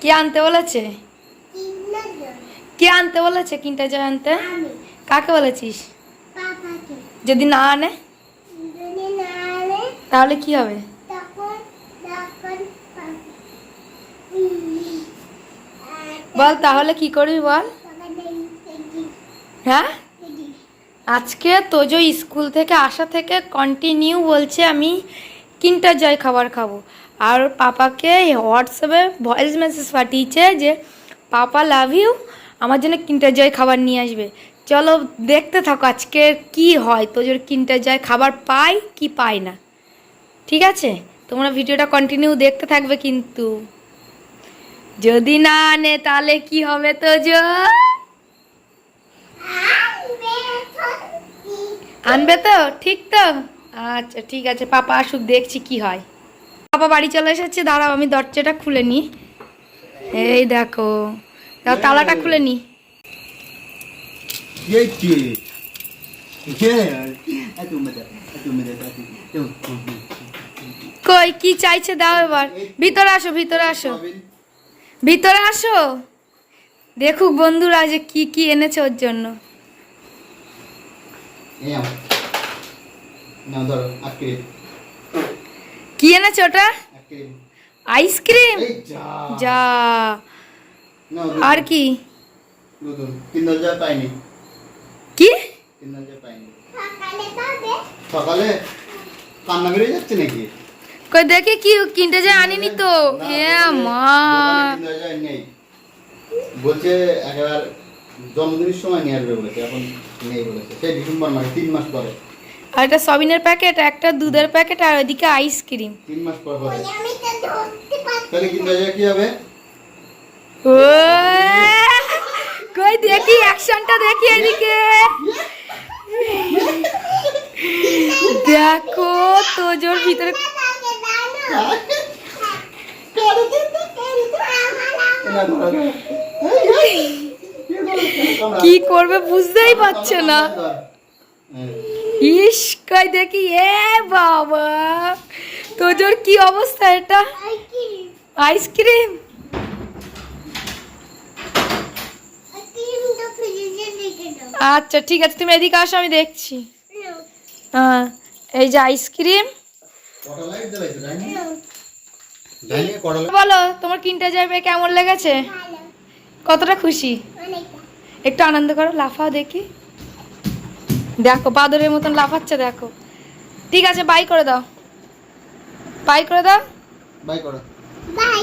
কে আনতে বলেছে? কে আনতে বলেছে কিনটা যায় আনতে কাকে বলেছিস? যদি না আনে? তাহলে কি হবে? বল তাহলে কি করবি বল? হ্যাঁ? আজকে তোজো স্কুল থেকে আসা থেকে কন্টিনিউ বলছে আমি কিনটা জয় খাবার খাব। আর পাপাকে হোয়াটসঅ্যাপে ভয়েস মেসেজ পাঠিয়েছে যে, পাপা লাভ ইউ আমার জন্য কিনটা জয় খাবার নিয়ে আসবে। চলো দেখতে থাকো আজকে কি হয়। তোজোর কিনটা জয় খাবার পাই কি পায় না। ঠিক আছে? তোমরা ভিডিওটা কন্টিনিউ দেখতে থাকবে কিন্তু। যদি না আনে তাহলে কি হবে তোজো? আনবে তো? ঠিক তো? আচ্ছা ঠিক আছে। পাপা আসুক, দেখছি কি হয়। বাবা বাড়ি চলে এসেছে দাঁড়াও আমি দরজাটা খুলে নি। এই দেখো দাও তালাটা খুলে নি। কই কি চাইছে দাও এবার। ভিতরে আসো ভিতরে আসো। ভিতরে আসো। দেখুক বন্ধুরা যে কি কি এনেছে ওর জন্য। ধরো আজকে এনেছে ওটা আইসক্রিম যা। যা। আর কি? কি? সকালে কান্না বেরিয়ে যাচ্ছে নাকি? কই দেখি কি কিনতে যায় আনিনি তো। না, এ মা বলছে একেবারে জন্মদিনের সময় নিয়ে আসবে বলেছে এখন নেই বলেছে। সেই ডিসেম্বর মাসে তিন মাস পরে। আর একটা সবিনের প্যাকেট একটা দুধের প্যাকেট আর ওইদিকে আইসক্রিম তিন মাস পর তাহলে কি হবে? ও কই দেখি অ্যাকশনটা দেখি এদিকে। দেখো তোজোর ভিতরে। কি করবে বুঝতেই পারছে না। ইস কই দেখি এ বাবা। তোজোর কি অবস্থা এটা? আইসক্রিম। আচ্ছা ঠিক আছে তুমি এদিকে আসো আমি দেখছি। হ্যাঁ এই যে আইসক্রিম? বলো তোমার কিনতে যাবে কেমন লেগেছে? কতটা খুশি? একটু আনন্দ করো লাফাও দেখি। দেখো বাদরের মতন লাফাচ্ছে দেখো। ঠিক আছে বাই করে দাও। বাই করে দাও। বাই করো। বাই।